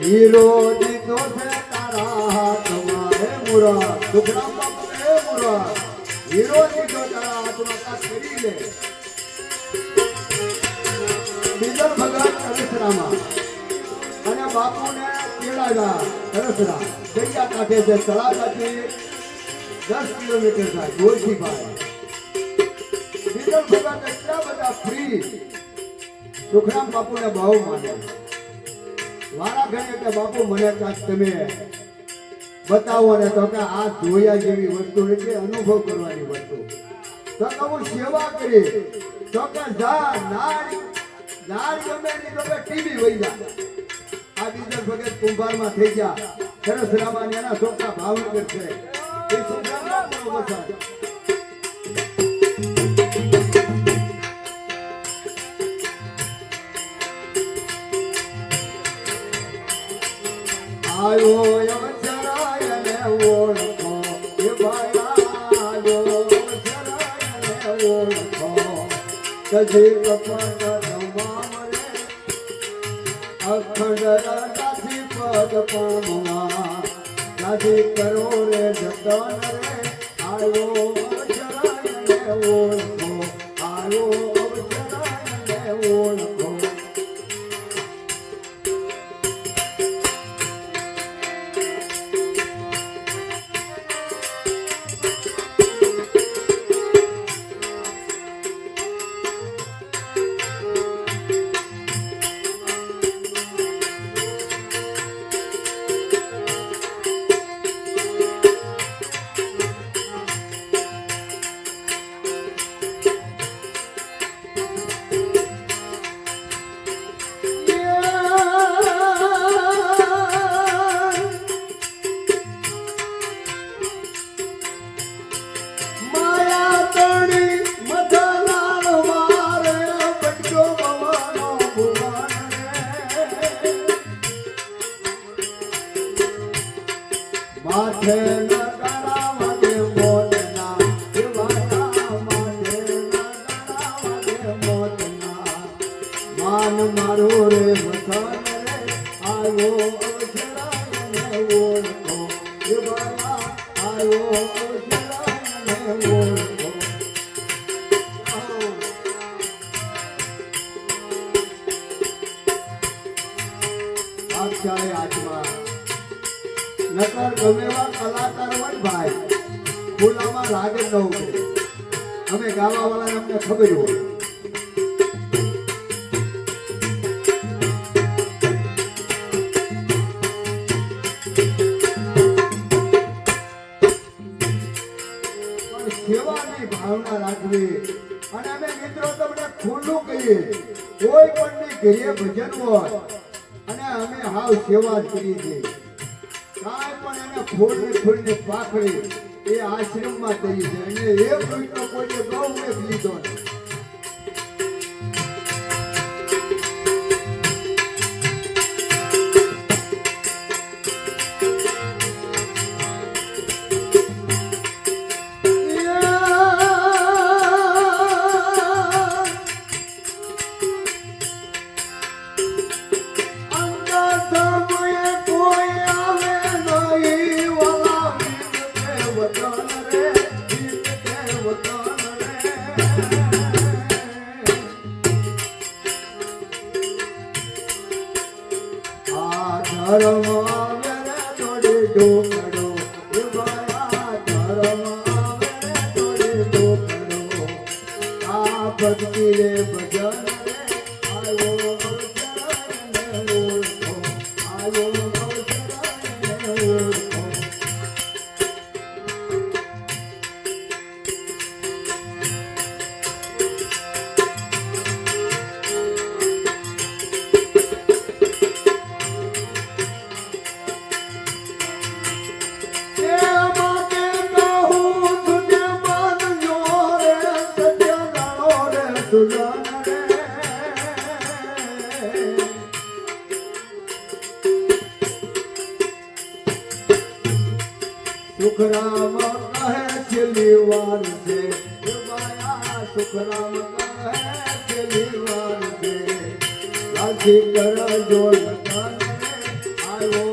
Hero દીધો છે તારા હાથમાં હે મુરા સુખરામ બાપુ હે મુરાદ. હીરો દીધો તારા હાથમાં કાંઈક કરી લે. બીજો ભગવાન કરસરામાં અને બાપુને તેડાગા કરસરા દરિયા કાંઠે છે તળાજાથી દસ કિલોમીટર થાય. ગોરખીભાઈ બીજો ભગવાન એટલા બધા ફ્રી સુખરામ બાપુને બહુ માને. વારા ઘડીએ કે બાપુ, મને કાંઈક તમે બતાવો ને તો કે આ જોયા જેવી વસ્તુ એટલે અનુભવ કરવાની વસ્તુ. તો કે હું સેવા કરી. તો કે જા નાળ નાળ ગમે ની કે ટીવી વહી જા. આ બીજા ભગત કુંભારમાં થઈ ગયા. સરસ રામાની એના છોકરા ભાવનગર છે. એ છોકરા કજી કપટ મળે અખંડ રાજાથી પદ પામવા. રાજી કરો રે જતન રે. આયો અવસરાય ને ઓળખો. આયો અવસરાય ને ઓળખો. માથે કરાવા દે મોતના દેવાના માથે કરાવા દે મોતના માન આત્મા. નકર ગમેવા કલાકાર હોય ભાઈ, ખુલ્લામાં રાગ ન ઉતરે. અમે ગાવા વાળાને અમને ખબર હોય. સેવાની ભાવના રાખવી. અને અમે મિત્રો તમને ખુલ્લું કહીએ, કોઈ પણ ઘરે ભજન હોય, અને અમે હાવ સેવા કરી છીએ. ખોડની ફૂલને પાખડી એ આશ્રમમાં થઈ છે અને એ કોઈએ બહુ એક લીધો. નહીં ભક્તિ રે ભજન આવ્યો સુખરામ કહે છેલ્લી વાર છે. સુખરામ કહે છેલ્લી વાર છે. રાજી આવ્યો